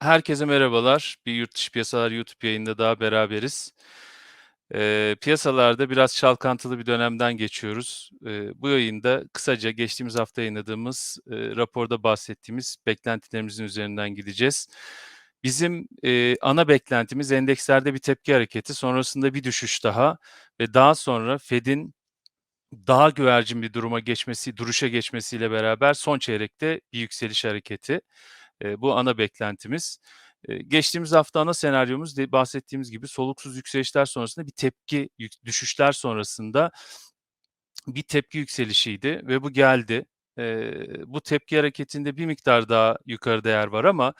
Herkese merhabalar. Bir Yurt Piyasalar YouTube yayınında daha beraberiz. Eee, piyasalarda biraz çalkantılı bir dönemden geçiyoruz. Eee, bu yayında kısaca geçtiğimiz hafta yayınladığımız, eee, raporda bahsettiğimiz beklentilerimizin üzerinden gideceğiz. Bizim, eee, ana beklentimiz endekslerde bir tepki hareketi, sonrasında bir düşüş daha ve daha sonra Fed'in daha güvercin bir duruma geçmesi duruşa geçmesiyle beraber son çeyrekte bir yükseliş hareketi. Eee, bu ana beklentimiz. Eee, geçtiğimiz hafta ana senaryomuz de bahsettiğimiz gibi soluksuz yükselişler sonrasında bir tepki, düşüşler sonrasında bir tepki yükselişiydi ve bu geldi. Eee, bu tepki hareketinde bir miktar daha yukarı değer var ama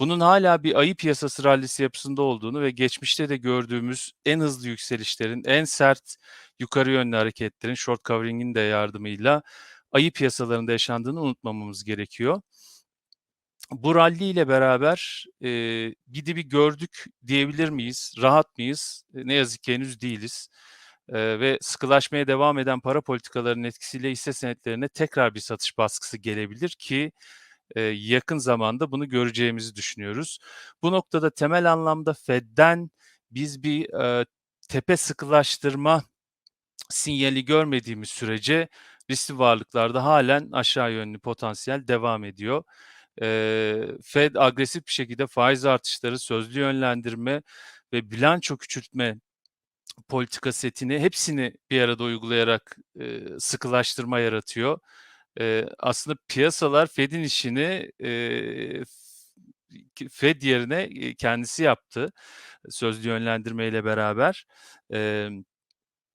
bunun hâlâ bir ayı piyasası rallisi yapısında olduğunu ve geçmişte de gördüğümüz en hızlı yükselişlerin, en sert yukarı yönlü hareketlerin, short covering'in de yardımıyla ayı piyasalarında yaşandığını unutmamamız gerekiyor. Bu ralli ile beraber, eee, bir dibi gördük diyebilir miyiz? Rahat mıyız? Eee, ne yazık ki henüz değiliz. Eee, ve sıkılaşmaya devam eden para politikalarının etkisiyle hisse senetlerine tekrar bir satış baskısı gelebilir ki, yakın zamanda bunu göreceğimizi düşünüyoruz. Bu noktada temel anlamda Fed'den biz bir, eee, tepe sıkılaştırma sinyali görmediğimiz sürece riskli varlıklarda hâlen aşağı yönlü potansiyel devam ediyor. Eee, Fed agresif bir şekilde faiz artışları, sözlü yönlendirme ve bilanço küçültme politika setini hepsini bir arada uygulayarak, eee, sıkılaştırma yaratıyor. Eee, aslında piyasalar Fed'in işini, f Fed yerine, kendisi yaptı sözlü yönlendirmeyle beraber. Emm,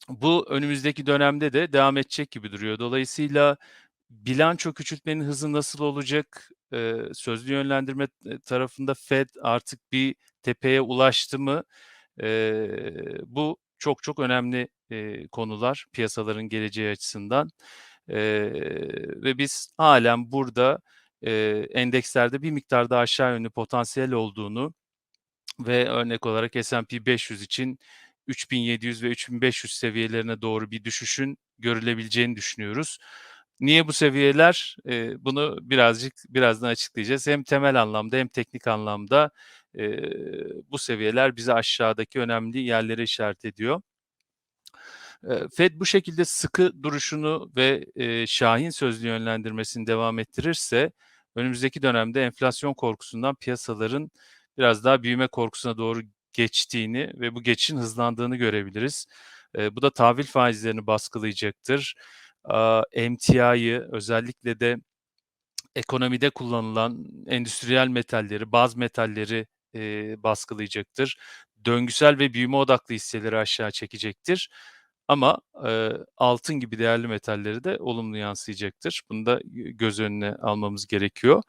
bu önümüzdeki dönemde de devam edecek gibi duruyor. Dolayısıyla bilanço küçültmenin hızı nasıl olacak? Eee, sözlü yönlendirme, tarafında Fed artık bir tepeye ulaştı mı? Eee, bu çok çok önemli, eee, konular piyasaların geleceği açısından. Eee, ve biz hâlen burada, eee, endekslerde bir miktar daha aşağı yönlü potansiyel olduğunu ve örnek olarak S&P 500 için 3.700 ve 3.500 seviyelerine doğru bir düşüşün görülebileceğini düşünüyoruz. Niye bu seviyeler? Eee, bunu birazcık birazdan açıklayacağız. Hem temel anlamda hem teknik anlamda, eee, bu seviyeler bize aşağıdaki önemli yerleri işaret ediyor. Fed bu şekilde sıkı duruşunu ve, eee, şahin sözlü yönlendirmesini devam ettirirse önümüzdeki dönemde enflasyon korkusundan piyasaların biraz daha büyüme korkusuna doğru geçtiğini ve bu geçişin hızlandığını görebiliriz. Eee, bu da tahvil faizlerini baskılayacaktır. Aaa, emtiayı özellikle de ekonomide kullanılan endüstriyel metalleri, baz metalleri, eee, baskılayacaktır. Döngüsel ve büyüme odaklı hisseleri aşağı çekecektir ama, eee, altın gibi değerli metalleri de olumlu yansıyacaktır. Bunu da gö göz önüne almamız gerekiyor.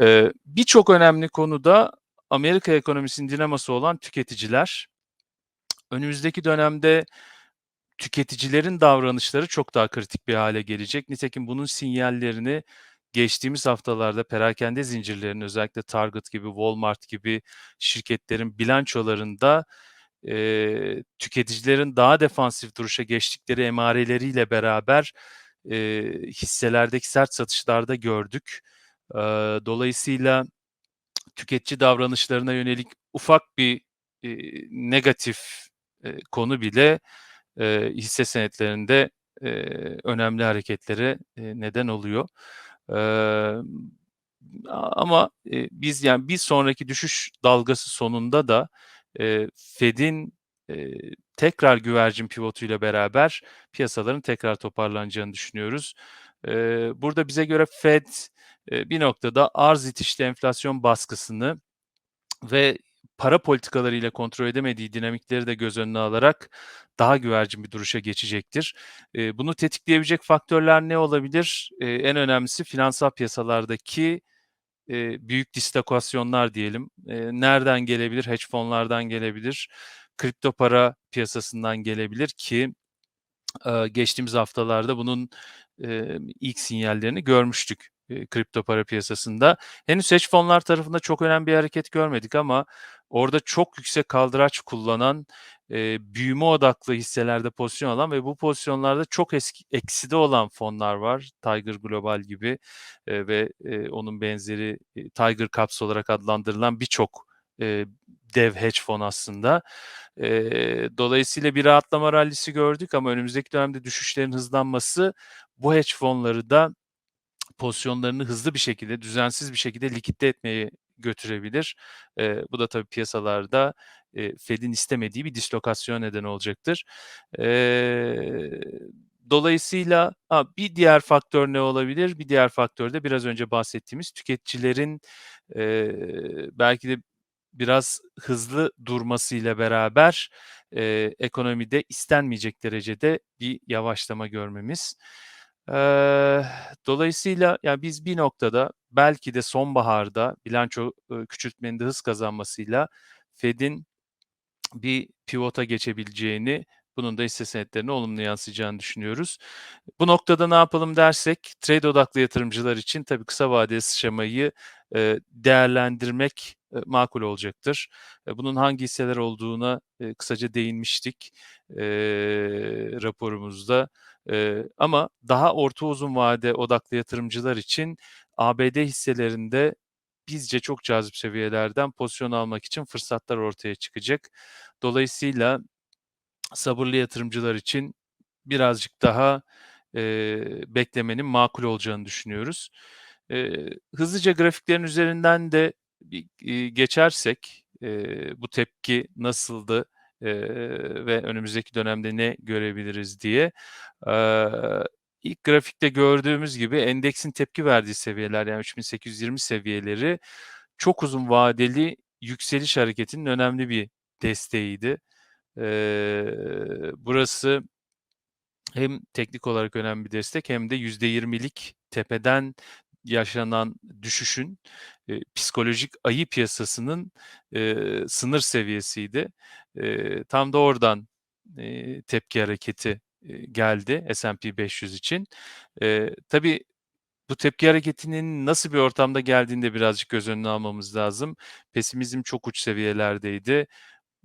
Eee, birçok önemli konuda Amerika ekonomisinin dinamosu olan tüketiciler. Önümüzdeki dönemde tüketicilerin davranışları çok daha kritik bir hâle gelecek. Nitekim bunun sinyallerini geçtiğimiz haftalarda perakende zincirlerinin özellikle Target gibi, Walmart gibi şirketlerin bilançolarında, eee, tüketicilerin daha defansif duruşa geçtikleri emareleriyle beraber, eee, hisselerdeki sert satışlarda gördük. Eee, dolayısıyla tüketici davranışlarına yönelik ufak bir, eee, negatif, eee, konu bile, eee, hisse senetlerinde, eee, önemli hareketlere, eee, neden oluyor. Emm, ama, eee, biz, yani, bir sonraki düşüş dalgası sonunda da, eee, Fed'in, eee, tekrar güvercin pivotuyla beraber piyasaların tekrar toparlanacağını düşünüyoruz. Eee, burada bize göre Fed, eee, bir noktada arz itişli enflasyon baskısını ve para politikalarıyla kontrol edemediği dinamikleri de göz önüne alarak daha güvercin bir duruşa geçecektir. Eee, bunu tetikleyebilecek faktörler ne olabilir? Eee, en önemlisi finansal piyasalardaki, eee, büyük dislokasyonlar diyelim. Eee, nereden gelebilir? Hedge fonlardan gelebilir, kripto para piyasasından gelebilir ki, eee, geçtiğimiz haftalarda bunun, eee, ilk sinyallerini görmüştük, eee, kripto para piyasasında. Henüz hedge fonlar tarafında çok önemli bir hareket görmedik ama orada çok yüksek kaldıraç kullanan, eee, büyüme odaklı hisselerde pozisyon alan ve bu pozisyonlarda çok eski ekside olan fonlar var. Tiger Global gibi, eee, ve, eee, onun benzeri, eee, Tiger Caps olarak adlandırılan birçok, eee, dev hedge fon aslında. Eee, dolayısıyla bir rahatlama rallisi gördük ama önümüzdeki dönemde düşüşlerin hızlanması bu hedge fonları da pozisyonlarını hızlı bir şekilde, düzensiz bir şekilde likide etmeye götürebilir. Eee, bu da tabii piyasalarda, Fed'in istemediği bir dislokasyon neden olacaktır. Eee, dolayısıyla ha, bir diğer faktör ne olabilir? Bir diğer faktör de biraz önce bahsettiğimiz tüketicilerin, eee, belki de biraz hızlı durmasıyla beraber, eee, ekonomide istenmeyecek derecede bir yavaşlama görmemiz. Eee, dolayısıyla ya biz bir noktada belki de sonbaharda bilanço, ııı, küçültmenin de hız kazanmasıyla Fed'in bir pivot'a geçebileceğini, bunun da hisse senetlerine olumlu yansıyacağını düşünüyoruz. Bu noktada ne yapalım dersek, trade odaklı yatırımcılar için tabii kısa vadeli sıçramayı, eee, değerlendirmek, eee, makul olacaktır. Eee, bunun hangi hisseler olduğuna, eee, kısaca değinmiştik, eee, raporumuzda. Eee, ama daha orta uzun vade odaklı yatırımcılar için ABD hisselerinde bizce çok cazip seviyelerden pozisyon almak için fırsatlar ortaya çıkacak. Dolayısıyla sabırlı yatırımcılar için birazcık daha, eee, beklemenin makul olacağını düşünüyoruz. Eee, hızlıca grafiklerin üzerinden de iii, geçersek, eee, bu tepki nasıldı, eee, ve önümüzdeki dönemde ne görebiliriz diye. Eee, ilk grafikte gördüğümüz gibi endeksin tepki verdiği seviyeler yani 3820 seviyeleri çok uzun vadeli yükseliş hareketinin önemli bir desteğiydi. Eee, burası hem teknik olarak önemli bir destek hem de %20'lik tepeden yaşanan düşüşün, eee, psikolojik ayı piyasasının, eee, sınır seviyesiydi. Eee, tam da oradan, eee, tepki hareketi, geldi S&P 500 için. Eee, tabii bu tepki hareketinin nasıl bir ortamda geldiğini de birazcık göz önüne almamız lazım. Pesimizm çok uç seviyelerdeydi.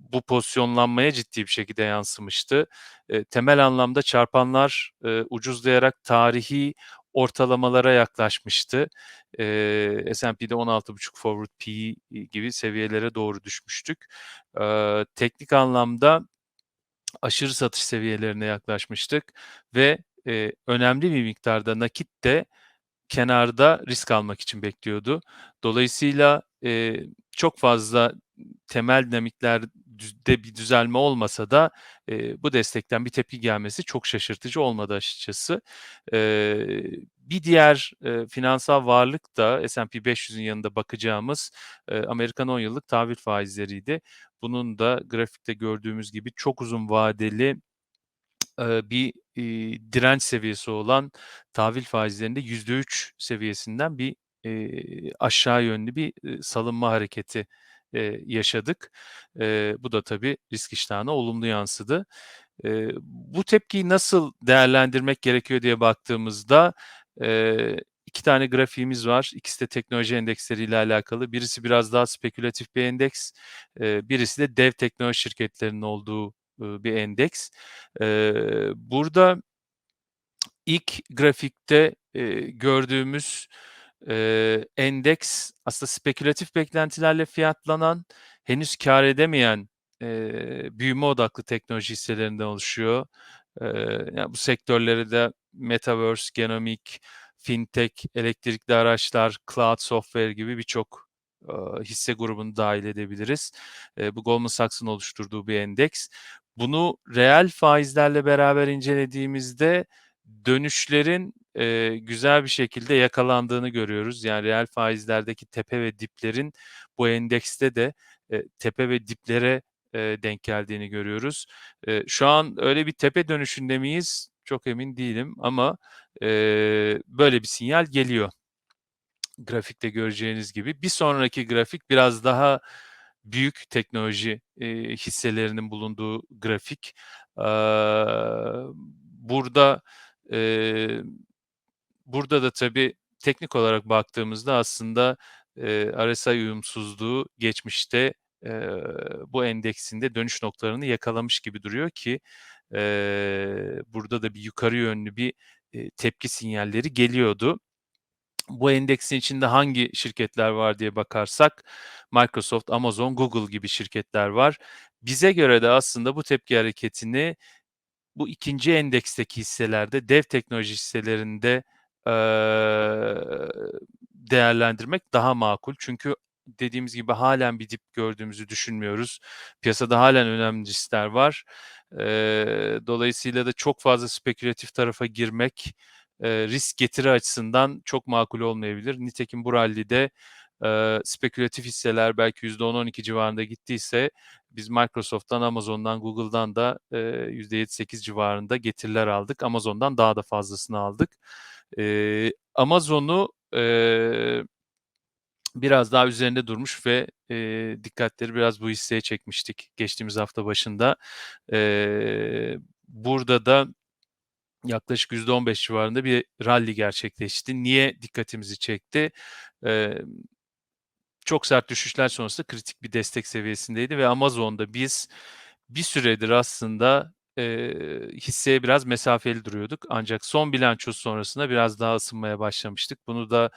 Bu pozisyonlanmaya ciddi bir şekilde yansımıştı. Eee, temel anlamda çarpanlar, eee, ucuzlayarak tarihi ortalamalara yaklaşmıştı. Eee, S&P'de 16.5 forward PE gibi seviyelere doğru düşmüştük. Eee, teknik anlamda aşırı satış seviyelerine yaklaşmıştık ve, eee, önemli bir miktarda nakit de kenarda risk almak için bekliyordu. Dolayısıyla, eee, çok fazla temel dinamikler düz de bir düzelme olmasa da, eee, bu destekten bir tepki gelmesi çok şaşırtıcı olmadı açıkçası. Eee, bir diğer, eee, finansal varlık da S&P 500'ün yanında bakacağımız, eee, Amerikan 10 yıllık tahvil faizleriydi. Bunun da grafikte gördüğümüz gibi çok uzun vadeli, bir, iii, direnç seviyesi olan tahvil faizlerinde %3 seviyesinden bir, eee, aşağı yönlü bir, ııı, salınma hareketi, eee, yaşadık. Eee, bu da tabii risk iştahına olumlu yansıdı. Eee, bu tepkiyi nasıl değerlendirmek gerekiyor diye baktığımızda, eee, 2 tane grafiğimiz var. İkisi de teknoloji endeksleriyle alakalı. Birisi biraz daha spekülatif bir endeks, eee, birisi de dev teknoloji şirketlerinin olduğu, ııı, bir endeks. Eee, burada ilk grafikte, eee, gördüğümüz, eee, endeks aslında spekülatif beklentilerle fiyatlanan, henüz kâr edemeyen, eee, büyüme odaklı teknoloji hisselerinden oluşuyor. Eee, ya, bu sektörlere de metaverse, genomik, fintech, elektrikli araçlar, cloud software gibi birçok, aaa, hisse grubunu dâhil edebiliriz. Eee, bu Goldman Sachs'ın oluşturduğu bir endeks. Bunu reel faizlerle beraber incelediğimizde dönüşlerin, eee, güzel bir şekilde yakalandığını görüyoruz. Yani reel faizlerdeki tepe ve diplerin bu endekste de, eee, tepe ve diplere, eee, denk geldiğini görüyoruz. Eee, şu an öyle bir tepe dönüşünde miyiz? Çok emin değilim ama, eee, böyle bir sinyal geliyor. Grafikte göreceğiniz gibi. Bir sonraki grafik biraz daha büyük teknoloji, eee, hisselerinin bulunduğu grafik. Aaa, burada, eee, burada da tabii teknik olarak baktığımızda aslında, eee, RSI uyumsuzluğu geçmişte eee, bu endeksin de dönüş noktalarını yakalamış gibi duruyor ki, eee, burada da bir yukarı yönlü bir, eee, tepki sinyalleri geliyordu. Bu endeksin içinde hangi şirketler var diye bakarsak Microsoft, Amazon, Google gibi şirketler var. Bize göre de aslında bu tepki hareketini bu 2'nci endeksteki hisselerde, dev teknoloji hisselerinde, eee, değerlendirmek daha makul. Çünkü dediğimiz gibi hâlen bir dip gördüğümüzü düşünmüyoruz. Piyasada hâlen önemli riskler var. Eee, dolayısıyla da çok fazla spekülatif tarafa girmek, eee, risk getiri açısından çok makul olmayabilir. Nitekim bu rallide, eee, spekülatif hisseler belki %10-12 civarında gittiyse biz Microsoft'tan, Amazon'dan, Google'dan da, eee, %7-8 civarında getiriler aldık. Amazon'dan daha da fazlasını aldık. Eee, Amazon'u, eee, biraz daha üzerinde durmuş ve, eee, dikkatleri biraz bu hisseye çekmiştik geçtiğimiz hafta başında. Eee, burada da yaklaşık %15 civarında bir rally gerçekleşti. Niye dikkatimizi çekti? Emm, çok sert düşüşler sonrası kritik bir destek seviyesindeydi ve Amazon'da biz bir süredir aslında, eee, hisseye biraz mesafeli duruyorduk. Ancak son bilanço sonrasında biraz daha ısınmaya başlamıştık. Bunu da,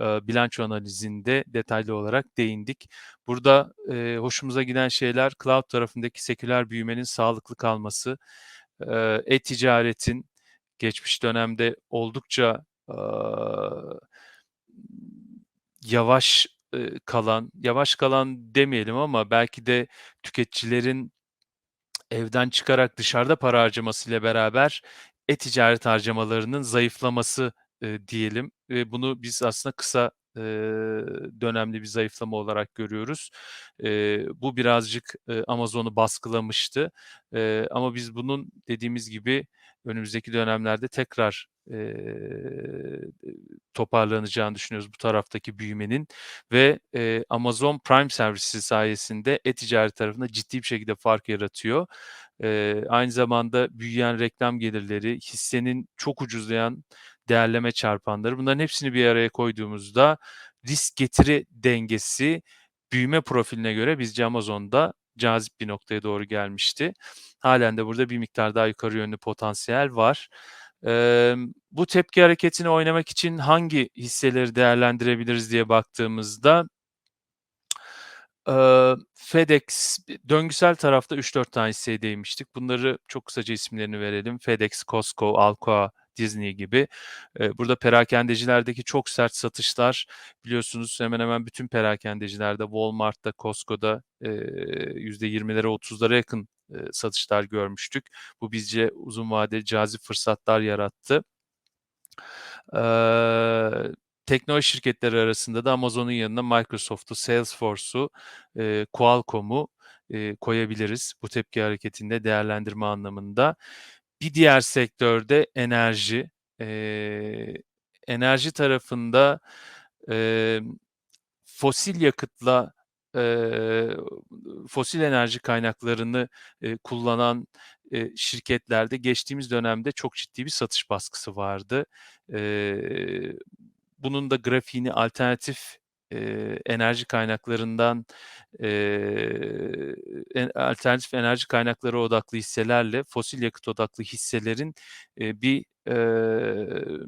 eee, bilanço analizinde detaylı olarak değindik. Burada, eee, hoşumuza giden şeyler cloud tarafındaki seküler büyümenin sağlıklı kalması, eee, e-ticaretin geçmiş dönemde oldukça, aaa, yavaş, ııı, kalan, yavaş kalan demeyelim ama belki de tüketicilerin evden çıkarak dışarıda para harcamasıyla beraber e-ticaret harcamalarının zayıflaması, eee, diyelim ve bunu biz aslında kısa, eee, dönemli bir zayıflama olarak görüyoruz. Eee, bu birazcık, eee, Amazon'u baskılamıştı, eee, ama biz bunun dediğimiz gibi önümüzdeki dönemlerde tekrar, eee, toparlanacağını düşünüyoruz bu taraftaki büyümenin ve, eee, Amazon Prime servisi sayesinde e-ticaret tarafında ciddi bir şekilde fark yaratıyor. Eee, aynı zamanda büyüyen reklam gelirleri, hissenin çok ucuzlayan değerleme çarpanları bunların hepsini bir araya koyduğumuzda risk getiri dengesi büyüme profiline göre bizce Amazon'da cazip bir noktaya doğru gelmişti. Hâlen de burada bir miktar daha yukarı yönlü potansiyel var. Emm, bu tepki hareketini oynamak için hangi hisseleri değerlendirebiliriz diye baktığımızda eee, FedEx, döngüsel tarafta 3-4 tane hisseye değinmiştik. Bunları çok kısaca isimlerini verelim. FedEx, Costco, Alcoa, Disney gibi. Burada perakendecilerdeki çok sert satışlar biliyorsunuz hemen hemen bütün perakendecilerde Walmart'ta, Costco'da, eee, %20'lere %30'lara yakın, satışlar görmüştük. Bu bizce uzun vadeli cazip fırsatlar yarattı. Teknoloji şirketleri arasında da Amazon'un yanına Microsoft'u, Salesforce'u, Qualcomm'u, koyabiliriz bu tepki hareketinde değerlendirme anlamında. Bir diğer sektör de enerji. Eee, enerji tarafında, emm, fosil yakıtla, eee, fosil enerji kaynaklarını, eee, kullanan, eee, şirketlerde geçtiğimiz dönemde çok ciddi bir satış baskısı vardı. Eee, bunun da grafiğini alternatif, eee, enerji kaynaklarından, eee, en alternatif enerji kaynakları odaklı hisselerle fosil yakıt odaklı hisselerin, eee, bir, eee,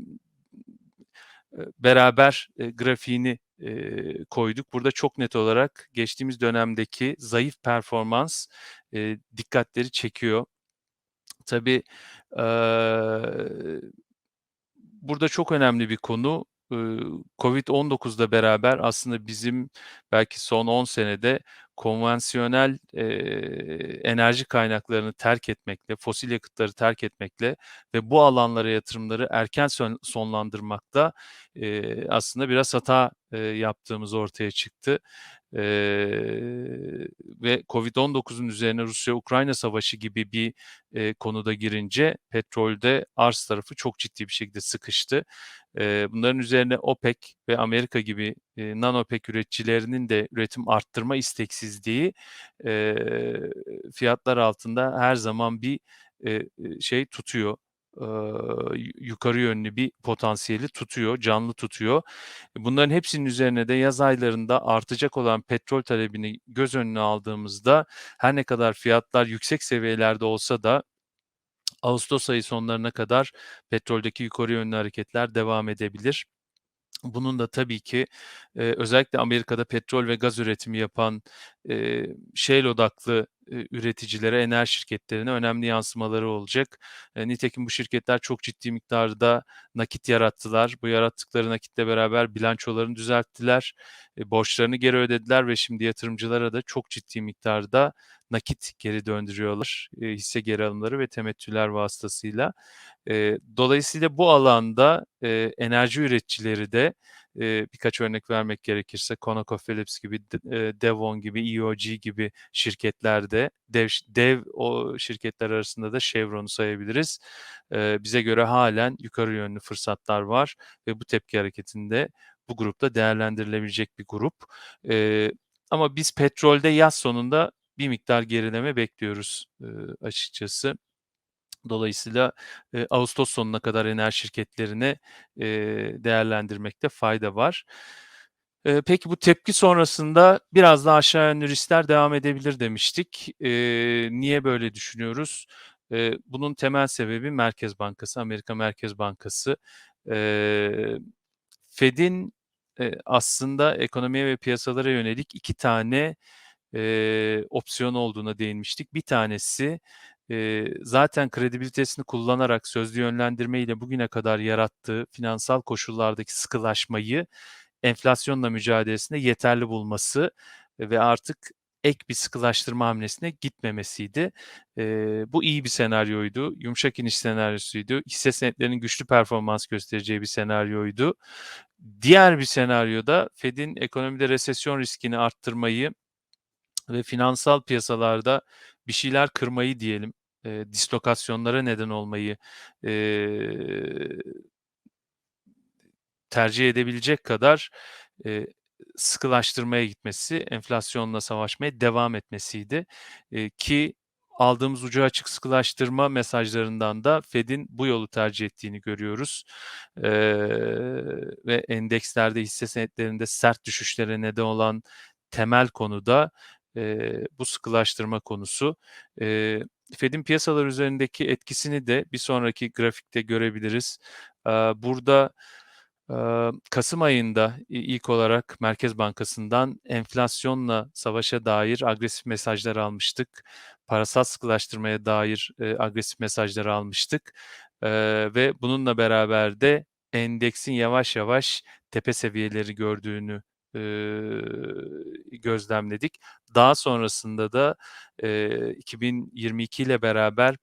beraber, eee, grafiğini, eee, koyduk. Burada çok net olarak geçtiğimiz dönemdeki zayıf performans, eee, dikkatleri çekiyor. Tabii, eee, burada çok önemli bir konu, ııı, COVID-19'la beraber aslında bizim belki son 10 senede konvansiyonel, eee, enerji kaynaklarını terk etmekle, fosil yakıtları terk etmekle ve bu alanlara yatırımları erken son sonlandırmakta, eee, aslında biraz hata, eee, yaptığımız ortaya çıktı. Eee, ve COVID-19'un üzerine Rusya-Ukrayna savaşı gibi bir, eee, konu da girince petrolde arz tarafı çok ciddi bir şekilde sıkıştı. Eee, bunların üzerine OPEC ve Amerika gibi, eee, non-OPEC üreticilerinin de üretim arttırma isteksizliği, eee, fiyatlar altında her zaman bir, eee, şey tutuyor. Yukarı yönlü bir potansiyeli tutuyor, canlı tutuyor. Bunların hepsinin üzerine de yaz aylarında artacak olan petrol talebini göz önüne aldığımızda her ne kadar fiyatlar yüksek seviyelerde olsa da ağustos ayı sonlarına kadar petroldeki yukarı yönlü hareketler devam edebilir. Bunun da tabii ki, özellikle Amerika'da petrol ve gaz üretimi yapan, eee, shale odaklı, üreticilere, enerji şirketlerine önemli yansımaları olacak. Nitekim bu şirketler çok ciddi miktarda nakit yarattılar. Bu yarattıkları nakitle beraber bilançolarını düzelttiler, borçlarını geri ödediler ve şimdi yatırımcılara da çok ciddi miktarda nakit geri döndürüyorlar, hisse geri alımları ve temettüler vasıtasıyla. Dolayısıyla bu alanda, enerji üreticileri de, eee, birkaç örnek vermek gerekirse ConocoPhillips gibi, eee, Devon gibi, EOG gibi şirketler de dev dev o şirketler arasında da Chevron'u sayabiliriz. Eee, bize göre hâlen yukarı yönlü fırsatlar var ve bu tepki hareketinde bu grup da değerlendirilebilecek bir grup. Eee, ama biz petrolde yaz sonunda bir miktar gerileme bekliyoruz, ııı, açıkçası. Dolayısıyla, eee, ağustos sonuna kadar enerji şirketlerini, eee, değerlendirmekte fayda var. Eee, peki bu tepki sonrasında biraz daha aşağı yönlü devam edebilir demiştik. Eee, niye böyle düşünüyoruz? Eee, bunun temel sebebi Merkez Bankası, Amerika Merkez Bankası. Eee, Fed'in, eee, aslında ekonomiye ve piyasalara yönelik 2 tane, eee, opsiyon olduğuna değinmiştik. Bir tanesi, eee, zaten kredibilitesini kullanarak sözlü yönlendirmeyle bugüne kadar yarattığı finansal koşullardaki sıkılaşmayı enflasyonla mücadelesinde yeterli bulması ve artık ek bir sıkılaştırma hamlesine gitmemesiydi. Eee, bu iyi bir senaryoydu, yumuşak iniş senaryosuydu, hisse senetlerinin güçlü performans göstereceği bir senaryoydu. Diğer bir senaryo da Fed'in ekonomide resesyon riskini arttırmayı ve finansal piyasalarda bir şeyler kırmayı diyelim, eee, dislokasyonlara neden olmayı, eee tercih edebilecek kadar, eee, sıkılaştırmaya gitmesi, enflasyonla savaşmaya devam etmesiydi. Eee, ki aldığımız ucu açık sıkılaştırma mesajlarından da Fed'in bu yolu tercih ettiğini görüyoruz. Eee, ve endekslerde, hisse senetlerinde sert düşüşlere neden olan temel konu da, eee, bu sıkılaştırma konusu. Eee, Fed'in piyasalar üzerindeki etkisini de bir sonraki grafikte görebiliriz. Burada, kasım ayında ilk olarak Merkez Bankası'ndan enflasyonla savaşa dair agresif mesajlar almıştık. Parasal sıkılaştırmaya dair, eee, agresif mesajlar almıştık, ve bununla beraber de endeksin yavaş yavaş tepe seviyeleri gördüğünü, ııı, gözlemledik. Daha sonrasında da, eee, 2022 ile beraber,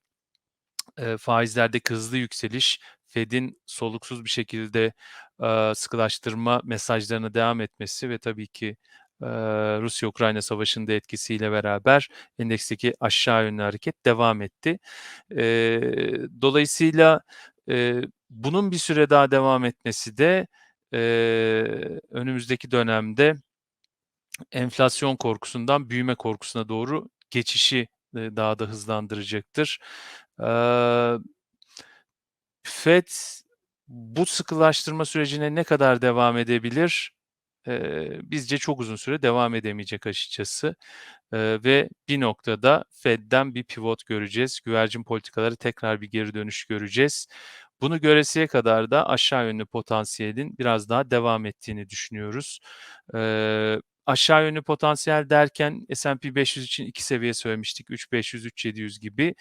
eee, faizlerdeki hızlı yükseliş, Fed'in soluksuz bir şekilde, aaa, sıkılaştırma mesajlarına devam etmesi ve tabii ki, eee, Rusya-Ukrayna savaşının da etkisiyle beraber endeksteki aşağı yönlü hareket devam etti. Eee, dolayısıyla, eee, bunun bir süre daha devam etmesi de, eee, önümüzdeki dönemde enflasyon korkusundan büyüme korkusuna doğru geçişi, eee, daha da hızlandıracaktır. Aaa Fed bu sıkılaştırma sürecine ne kadar devam edebilir? Eee, bizce çok uzun süre devam edemeyecek açıkçası, eee, ve bir noktada Fed'den bir pivot göreceğiz. Güvercin politikalara tekrar bir geri dönüş göreceğiz. Bunu göresiye kadar da aşağı yönlü potansiyelin biraz daha devam ettiğini düşünüyoruz. Eee, aşağı yönlü potansiyel derken S&P 500 için 2 seviye söylemiştik. 3.500-3.700 gibi.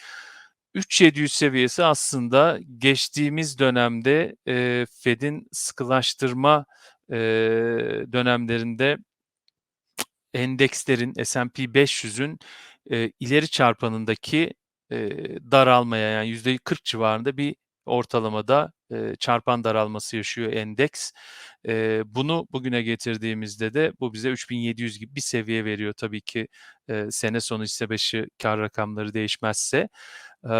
3.700 seviyesi aslında geçtiğimiz dönemde, eee, Fed'in sıkılaştırma, eee, dönemlerinde endekslerin, S&P 500'ün, eee, ileri çarpanındaki, eee, daralmaya, yani %40 civarında bir ortalamada, eee, çarpan daralması yaşıyor endeks. Eee, bunu bugüne getirdiğimizde de bu bize 3.700 gibi bir seviye veriyor tabii ki, eee, sene sonu hisse başı kâr rakamları değişmezse. Eee,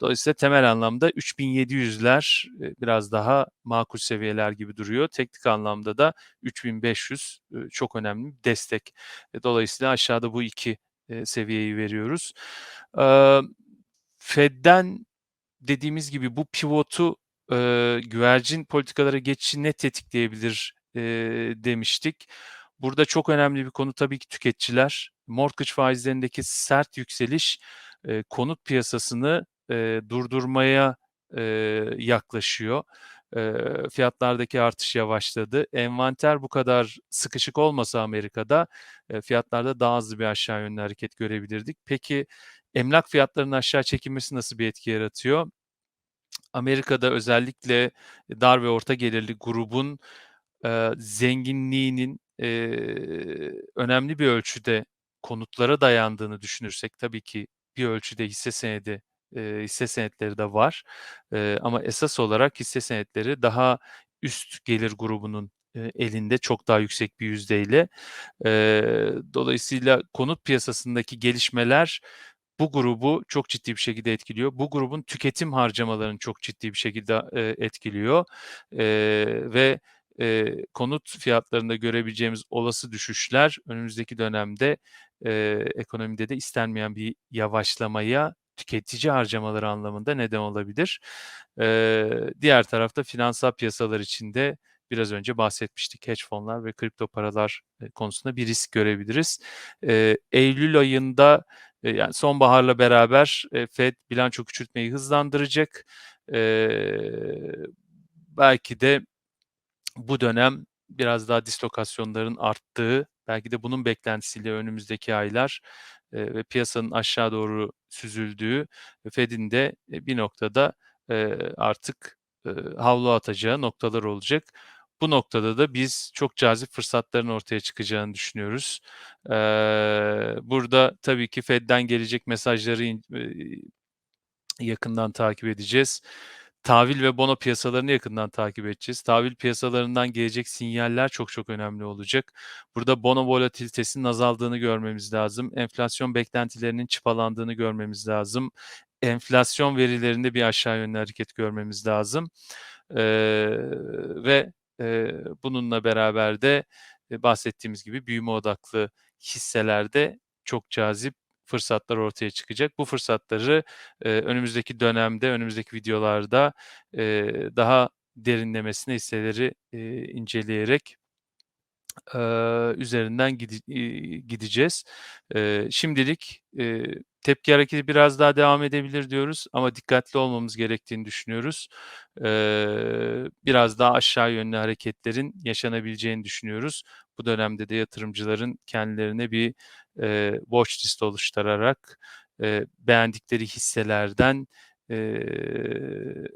dolayısıyla temel anlamda 3.700'ler, eee, biraz daha makul seviyeler gibi duruyor. Teknik anlamda da 3.500 ııı, çok önemli bir destek. E, dolayısıyla aşağıda bu 2, eee, seviyeyi veriyoruz. Eee, Fed'den dediğimiz gibi bu pivotu, eee, güvercin politikalara geçişi ne tetikleyebilir, eee, demiştik. Burada çok önemli bir konu tabii ki tüketiciler. Mortgage faizlerindeki sert yükseliş, eee, konut piyasasını, eee, durdurmaya, eee, yaklaşıyor. Eee, fiyatlardaki artış yavaşladı. Envanter bu kadar sıkışık olmasa Amerika'da, eee, fiyatlarda daha hızlı bir aşağı yönlü hareket görebilirdik. Peki, emlak fiyatlarının aşağı çekilmesi nasıl bir etki yaratıyor? Amerika'da özellikle dar ve orta gelirli grubun, eee, zenginliğinin, eee, önemli bir ölçüde konutlara dayandığını düşünürsek tabii ki bir ölçüde hisse senedi, eee, hisse senetleri de var. Eee, ama esas olarak hisse senetleri daha üst gelir grubunun, eee, elinde çok daha yüksek bir yüzdeyle. Eee, dolayısıyla konut piyasasındaki gelişmeler bu grubu çok ciddi bir şekilde etkiliyor. Bu grubun tüketim harcamalarını çok ciddi bir şekilde, eee, etkiliyor, eee, ve, eee, konut fiyatlarında görebileceğimiz olası düşüşler önümüzdeki dönemde, eee, ekonomide de istenmeyen bir yavaşlamaya tüketici harcamaları anlamında neden olabilir. Eee, diğer tarafta finansal piyasalar için de biraz önce bahsetmiştik. Hedge fonlar ve kripto paralar, eee, konusunda bir risk görebiliriz. Eee, eylül ayında, eee, yani sonbaharla beraber, eee, FED bilanço küçültmeyi hızlandıracak. Eee, belki de bu dönem biraz daha dislokasyonların arttığı, belki de bunun beklentisiyle önümüzdeki aylar, eee, ve piyasanın aşağı doğru süzüldüğü ve FED'in de, eee, bir noktada, eee, artık, ııı, havlu atacağı noktalar olacak. Bu noktada da biz çok cazip fırsatların ortaya çıkacağını düşünüyoruz. Eee, burada tabii ki FED'den gelecek mesajları eee, yakından takip edeceğiz. Tahvil ve bono piyasalarını yakından takip edeceğiz. Tahvil piyasalarından gelecek sinyaller çok çok önemli olacak. Burada bono volatilitesinin azaldığını görmemiz lazım. Enflasyon beklentilerinin çıpalandığını görmemiz lazım. Enflasyon verilerinde bir aşağı yönlü hareket görmemiz lazım. Eee, ve, bununla beraber de, bahsettiğimiz gibi büyüme odaklı hisselerde çok cazip fırsatlar ortaya çıkacak. Bu fırsatları, önümüzdeki dönemde, önümüzdeki videolarda, daha derinlemesine hisseleri, inceleyerek üzerinden gideceğiz. Şimdilik, tepki hareketi biraz daha devam edebilir diyoruz ama dikkatli olmamız gerektiğini düşünüyoruz. Eee, biraz daha aşağı yönlü hareketlerin yaşanabileceğini düşünüyoruz. Bu dönemde de yatırımcıların kendilerine bir, eee, watch list oluşturarak, eee, beğendikleri hisselerden, eee,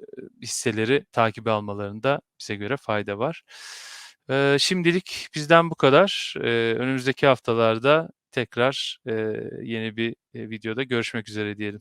hisseleri takibe almalarında bize göre fayda var. Eee, şimdilik bizden bu kadar. Eee, önümüzdeki haftalarda tekrar, eee, yeni bir, videoda görüşmek üzere diyelim.